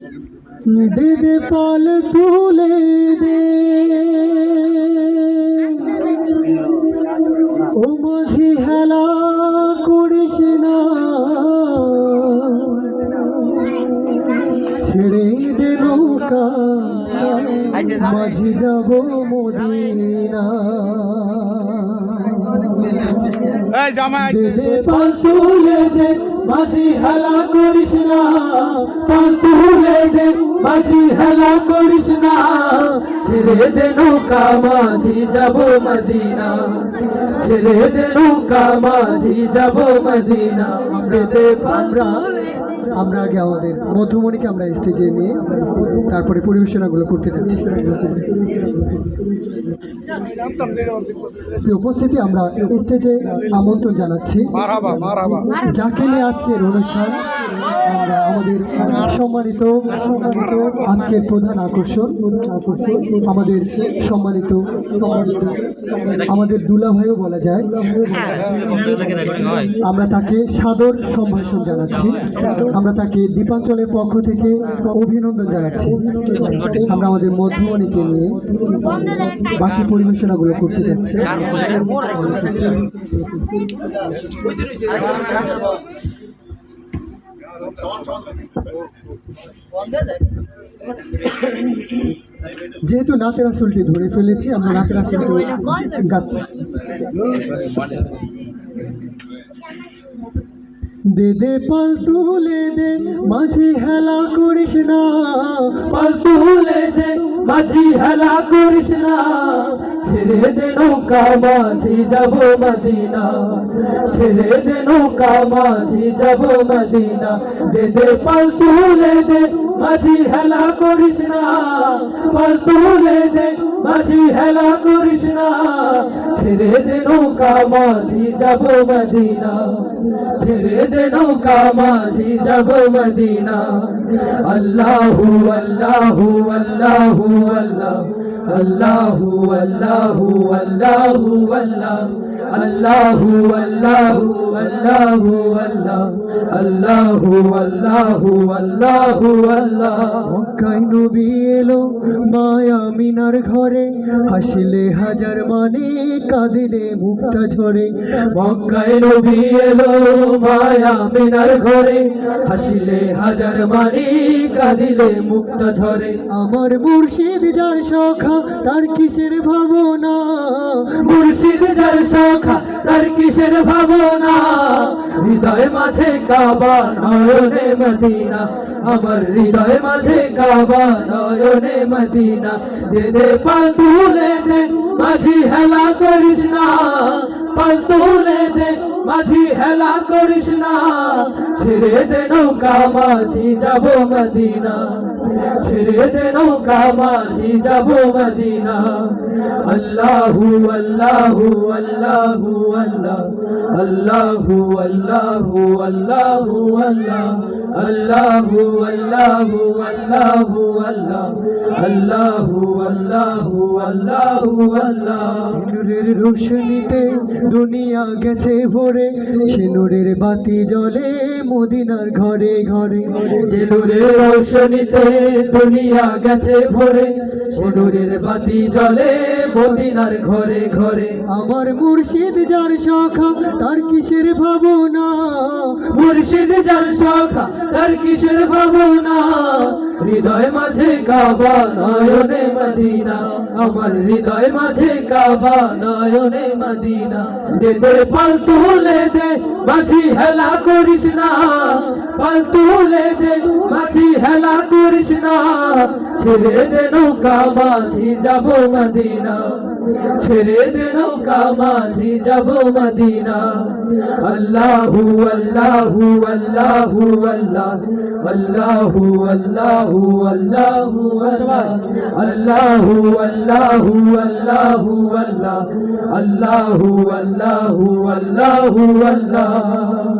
দে দে পাল তুলে দে। ও মাঝি হেলা করিস না। ছেড়ে দে নৌকা মাঝি যাব মদিনা। এই জামাই আইছে। দে দে পাল তুলে দে। মাঝি হেলা করিস না পাল তুলে দে, মাঝি হেলা করিস না, ছেড়ে দে নৌকা, মাঝি যাব মদিনা। ছেড়ে দে নৌকা, মাঝি যাব মদিনা। আমরা আমরা আগে আমাদের মধুমণিকে আমরা স্টেজে নিয়ে তারপরে পরিবেশনাগুলো করতে যাচ্ছি। উপস্থিতি আমরা স্টেজে আমন্ত্রণ জানাচ্ছি। যাকে নিয়ে আজকের অনুষ্ঠান আমরা আমাদের সম্মানিত আজকের প্রধান আকর্ষণ আমাদের সম্মানিত আমাদের দুলাভাইও বলা যায়। আমরা তাকে সাদর সম্ভাষণ জানাচ্ছি। আমরা তাকে দীপাঞ্চলের পক্ষ থেকে অভিনন্দন জানাচ্ছি। আমরা আমাদের মধ্যমণিকে নিয়ে বাকি পরিবেশনাগুলো করতে যাচ্ছি। যেহেতু নাতের আসলটি ধরে ফেলেছি, আমরা নাতের আসলটি গাচ্ছি। দে দে, পাল তুলে দে, মাঝি হেলা করিস না। পাল তুলে দে, মাঝি হেলা করিস না। ছেড়ে দে নৌকা, মাঝি যাব মদিনা। ছেড়ে দে নৌকা, মাঝি যাব মদিনা। দে দে, পাল তুলে দে মাঝি হেলা করিস না পাল তুলে দে। মাঝি হেলা করিস না, ছেড়ে দে নৌকা, মাঝি যাব মদিনা। ছেড়ে দে নৌকা, মাঝি যাব মদিনা। আল্লাহু আল্লাহু আল্লাহু, আল্লাহ, আল্লাহু আল্লাহু আল্লাহু, আল্লাহ। আল্লাহু আল্লাহু আল্লাহু আল্লাহ আল্লাহু আল্লাহু আল্লাহু আল্লাহ মক্কায় নবী এলো মায়া মিনার ঘরে। হাসিলে হাজার মানে কাঁদিলে মুক্তা ঝরে। মক্কায় নবী এলো মায়া মিনার ঘরে। হাসিলে হাজার মানে কাঁদিলে মুক্তা ঝরে। আমার মুর্শিদ যার সখা তার কিসের ভাবনা? মুর্শিদ যার সখা তার কিসের ভাবনা? হৃদয় মাঝে কাবা, নয়নে মদিনা। আমার হৃদয় মাঝে কাবা, নয়নে মদিনা। দে দে পাল তুলে দে, মাঝি হেলা করিস না। পাল তুলে দে মাঝি হেলা করিস না। ছেড়ে দে নৌকা, মাঝি, যাব মদিনা। ছেড়ে দে নৌকা, মাঝি, যাব মদিনা। আল্লাহু আল্লাহু আল্লাহু, আল্লাহ। আল্লাহু আল্লাহু আল্লাহু, আল্লাহ। আল্লাহু আল্লাহু আল্লাহু, আল্লাহ। আল্লাহু আল্লাহু আল্লাহু, আল্লাহ। রোশনীতে দুনিয়া গেছে ভরে। সে নূরের বাতি জ্বলে মদিনার ঘরে ঘরে। যে নূরের রোশনীতে দুনিয়া গেছে ভরে সে নূরের বাতি জ্বলে মদিনার ঘরে ঘরে। আমার মুর্শিদ যার সখা তার কিসের ভাবনা? মুর্শিদ যার সখা তার কিসের ভাবনা? হৃদয় মাঝে কাবা, নয়নে মদিনা। আমার হৃদয় মাঝে কাবা, নয়নে মদিনা। দে দে পাল তুলে দে মাঝি হেলা করিস না। পাল তুলে দে মাঝি হেলা করিস না। ছেড়ে দে নৌকা, মাঝি যাব মদিনা। ছেড়ে দে নৌকা, মাঝি যাব মদিনা। আল্লাহু আল্লাহু আল্লাহু, আল্লাহ। আল্লাহু আল্লাহু আল্লাহু আল্লাহু। আল্লাহু আল্লাহু, আল্লাহ, আল্লাহু। আল্লাহু আল্লাহু, আল্লাহ